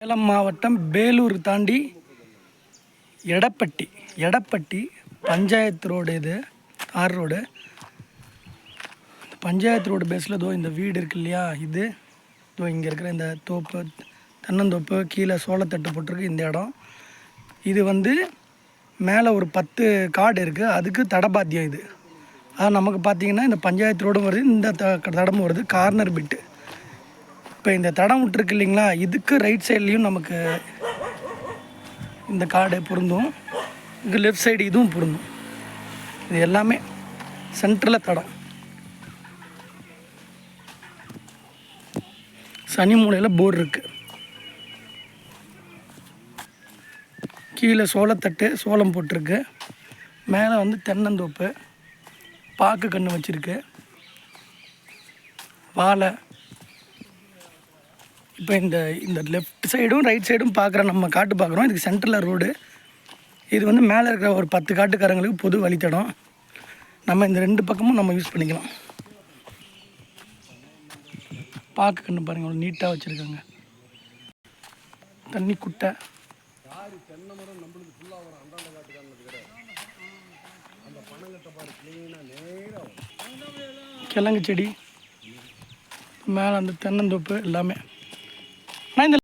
சேலம் மாவட்டம் பேலூர் தாண்டி எடப்பட்டி எடப்பட்டி பஞ்சாயத்து ரோடு இது ஆர் ரோடு. இந்த பஞ்சாயத்து ரோடு பேஸில் இதோ இந்த வீடு இருக்கு இல்லையா? இது. இதோ இங்கே இருக்கிற இந்த தோப்பு தென்னந்தோப்பு கீழே சோளத்தட்டு போட்டிருக்கு இந்த இடம். இது வந்து மேலே ஒரு பத்து காடு இருக்குது அதுக்கு தடபாத்தியம் இது. அது நமக்கு பார்த்தீங்கன்னா இந்த பஞ்சாயத்து ரோடும் வருது இந்த த தடமும் வருது. Corner bit. இப்போ இந்த தடம் விட்டுருக்கு இல்லைங்களா? இதுக்கு ரைட் சைட்லேயும் நமக்கு இந்த காடு பொருந்தும். இங்கே லெஃப்ட் சைடு இதுவும் பொருந்தும். இது எல்லாமே சென்டரில் தடம். சனி மூலையில் போர் இருக்குது கீழே சோளத்தட்டு சோளம் போட்டிருக்கு. மேலே வந்து தென்னந்தோப்பு பாக்கு கன்று வச்சுருக்கு. வாழை இப்போ இந்த இந்த லெஃப்ட் சைடும் ரைட் சைடும் பார்க்குற நம்ம காட்டு பார்க்குறோம். இதுக்கு சென்டரில் ரோடு இது வந்து மேலே இருக்கிற ஒரு பத்து காட்டுக்காரங்களுக்கு பொது வழித்தடம். நம்ம இந்த ரெண்டு பக்கமும் நம்ம யூஸ் பண்ணிக்கலாம். பார்க்க கண்டு பாருங்கள் அவ்வளோ நீட்டாக வச்சுருக்காங்க. தண்ணி குட்டை. கிழங்கு செடி. மேலே அந்த தென்னந்தோப்பு எல்லாமே. ஆனால் இந்த